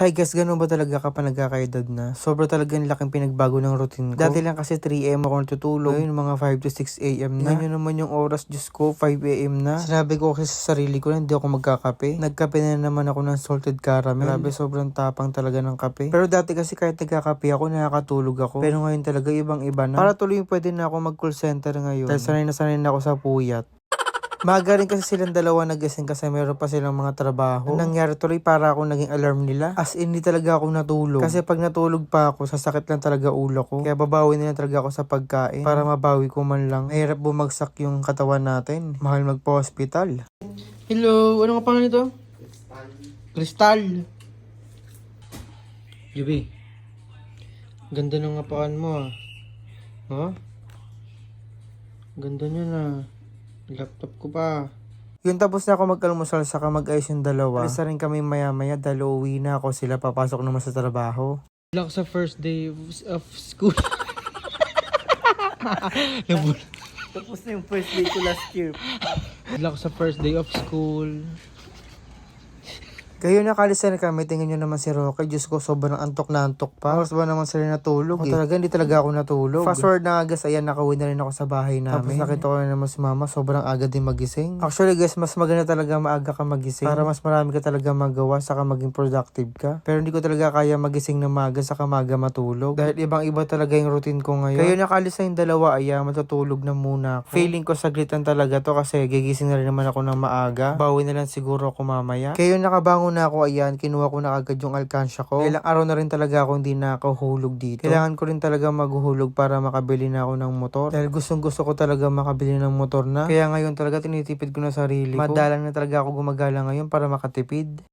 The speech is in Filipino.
Hi guys, ganun ba talaga kapag nagkakaedad na? Sobra talagang laking pinagbago ng routine ko. Dati lang kasi 3am ako natutulog. Ngayon mga 5 to 6am na. Ngayon naman yung oras, Diyos ko, 5am na. Sinabi ko kasi sa sarili ko na hindi ako magkakape. Nagkape na naman ako ng salted caramel. Grabe, sobrang tapang talaga ng kape. Pero dati kasi kahit nagkakape ako, nakakatulog ako. Pero ngayon talaga ibang iba na. Para tuloy pwede na ako mag call center ngayon. Dahil sanay na sanay na ako sa puyat. Maga rin kasi silang dalawa nagising kasi meron pa silang mga trabaho. Ang nangyari tuloy para ako naging alarm nila. As in, hindi talaga ako natulog. Kasi pag natulog pa ako, sasakit lang talaga ulo ko. Kaya babawi na lang talaga ako sa pagkain para mabawi ko man lang. Mahirap bumagsak yung katawan natin. Mahal magpa-hospital. Hello, ano nga pangalan nito? Kristal. Yubi. Ganda ng ngapaan mo ah. Ha? Ganda niya na. Laptop ko pa. Yun tapos na ako mag-almusal saka mag-ayos yung dalawa. Alis na rin kami maya-maya dahil uuwi na ako sila papasok naman sa trabaho. Lang sa first day of, school. Nabul. Tapos na yung first day ko last year. Lang sa first day of school. Kayo na kami, tingnan nyo naman si Roque. Diyos ko, sobrang antok na antok pa. Oras ba naman sila natulog eh. talaga, hindi talaga ako natulog. Fast forward na agas, ayan, nakauwi na rin ako sa bahay namin. Tapos nakita ko na naman si mama, sobrang aga din magising. Actually guys, mas maganda talaga maaga ka magising. Para mas marami ka talaga magawa, saka maging productive ka. Pero hindi ko talaga kaya magising na maaga, saka maaga matulog. Dahil ibang iba talaga yung routine ko ngayon. Kayo nakalisa yung dalawa, ayan, matutulog na muna ako. Feeling ko saglitan talaga to kasi gigising na rin naman ako ng maaga. Bawi na lang siguro ako mamaya. Kayo nakabangon na ako, ayan, kinuha ko na agad yung alkansya ko. Ilang araw na rin talaga ako hindi nakahulog dito. Kailangan ko rin talaga maghuhulog para makabili na ako ng motor. Dahil gustong gusto ko talaga makabili ng motor na. Kaya ngayon talaga tinitipid ko na sarili ko. Madalang na talaga ako gumagala ngayon para makatipid.